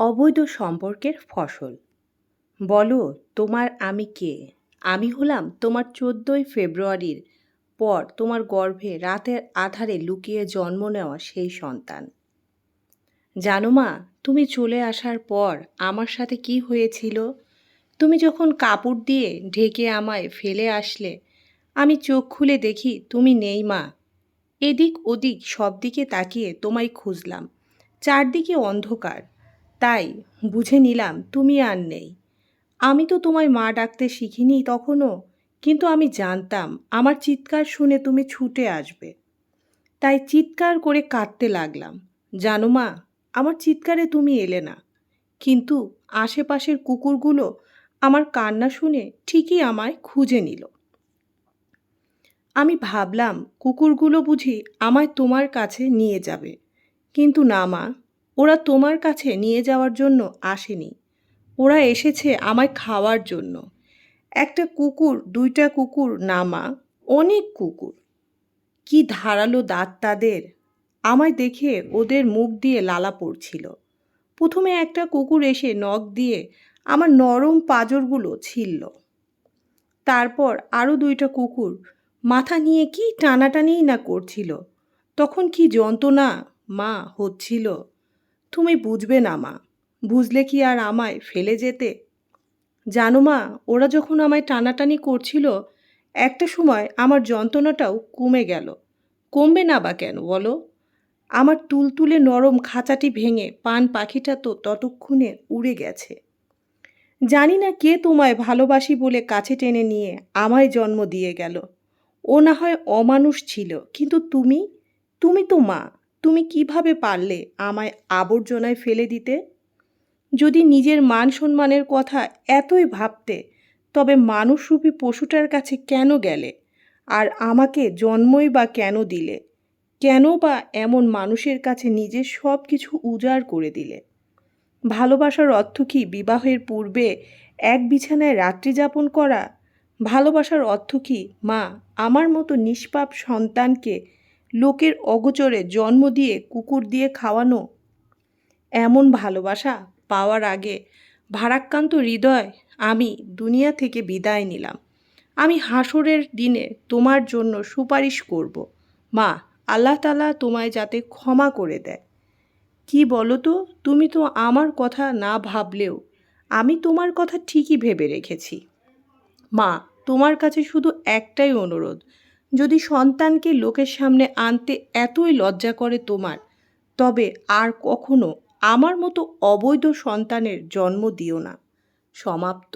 অবৈধ সম্পর্কের ফসল। বলো, তোমার আমি কে? আমি হলাম তোমার চোদ্দোই ফেব্রুয়ারির পর তোমার গর্ভে রাতের আধারে লুকিয়ে জন্ম নেওয়া সেই সন্তান। জানো মা, তুমি চলে আসার পর আমার সাথে কি হয়েছিল? তুমি যখন কাপড় দিয়ে ঢেকে আমায় ফেলে আসলে, আমি চোখ খুলে দেখি তুমি নেই মা। এদিক ওদিক সব দিকে তাকিয়ে তোমায় খুঁজলাম। চারদিকে অন্ধকার। তাই বুঝে নিলাম তুমি আর নেই। আমি তো তোমায় মা ডাকতে শিখিনি তখনও কিন্তু আমি জানতাম আমার চিৎকার শুনে তুমি ছুটে আসবে। তাই চিৎকার করে কাঁদতে লাগলাম। জানো মা, আমার চিৎকারে তুমি এলে না। কিন্তু আশেপাশের কুকুরগুলো আমার কান্না শুনে ঠিকই আমায় খুঁজে নিল। আমি ভাবলাম কুকুরগুলো বুঝি আমায় তোমার কাছে নিয়ে যাবে। কিন্তু না মা ওরা তোমার কাছে নিয়ে যাওয়ার জন্য আসেনি। ওরা এসেছে আমায় খাওয়ার জন্য। একটা কুকুর, দুইটা কুকুর না মা, অনেক কুকুর। কি ধারালো দাঁত তাদের। আমায় দেখে ওদের মুখ দিয়ে লালা পড়ছিল। প্রথমে একটা কুকুর এসে নখ দিয়ে আমার নরম পাঁজরগুলো ছিলল। তারপর আরও দুইটা কুকুর মাথা নিয়ে কি টানাটানিই না করছিল। তখন কি যন্ত্রণা মা হচ্ছিল। তুমি বুঝবে না, মা। বুঝলে কি আর আমায় ফেলে যেতে? জানো, মা, ওরা যখন আমায় টানাটানি করছিল, একটা সময় আমার যন্ত্রণাটাও কমে গেল। কমবে না বা কেন, বলো? আমার তুলতুলে নরম খাঁচাটি ভেঙে পান পাখিটা তো ততক্ষণে উড়ে গেছে। জানি না কে তোমায় ভালোবাসি বলে কাছে টেনে নিয়ে আমায় জন্ম দিয়ে গেল। ও না হয় অমানুষ ছিল, কিন্তু তুমি? তুমি তো মা। তুমি কীভাবে পারলে আমায় আবর্জনায় ফেলে দিতে? যদি নিজের মান সম্মানের কথা এতই ভাবতে, তবে মানুষরূপী পশুটার কাছে কেন গেলে? আর আমাকে জন্মই বা কেন দিলে? কেন বা এমন মানুষের কাছে নিজের সব কিছু উজাড় করে দিলে? ভালোবাসার অর্থ কি বিবাহের পূর্বে এক বিছানায় রাত্রি যাপন করা? ভালোবাসার অর্থ কি মা আমার মতো নিষ্পাপ সন্তানকে লোকের অগোচরে জন্ম দিয়ে কুকুর দিয়ে খাওয়ানো এমন ভালোবাসা পাওয়ার আগে ভারাক্রান্ত হৃদয় আমি দুনিয়া থেকে বিদায় নিলাম। আমি হাসরের দিনে তোমার জন্য সুপারিশ করব। মা, আল্লাহ তালা তোমায় যাতে ক্ষমা করে দেয়। কি বলো তো, তুমি তো আমার কথা না ভাবলেও আমি তোমার কথা ঠিকই ভেবে রেখেছি। মা, তোমার কাছে শুধু একটাই অনুরোধ যদি সন্তানকে লোকের সামনে আনতে এতই লজ্জা করে তোমার, তবে আর কখনো আমার মতো অবৈধ সন্তানের জন্ম দিও না। সমাপ্ত।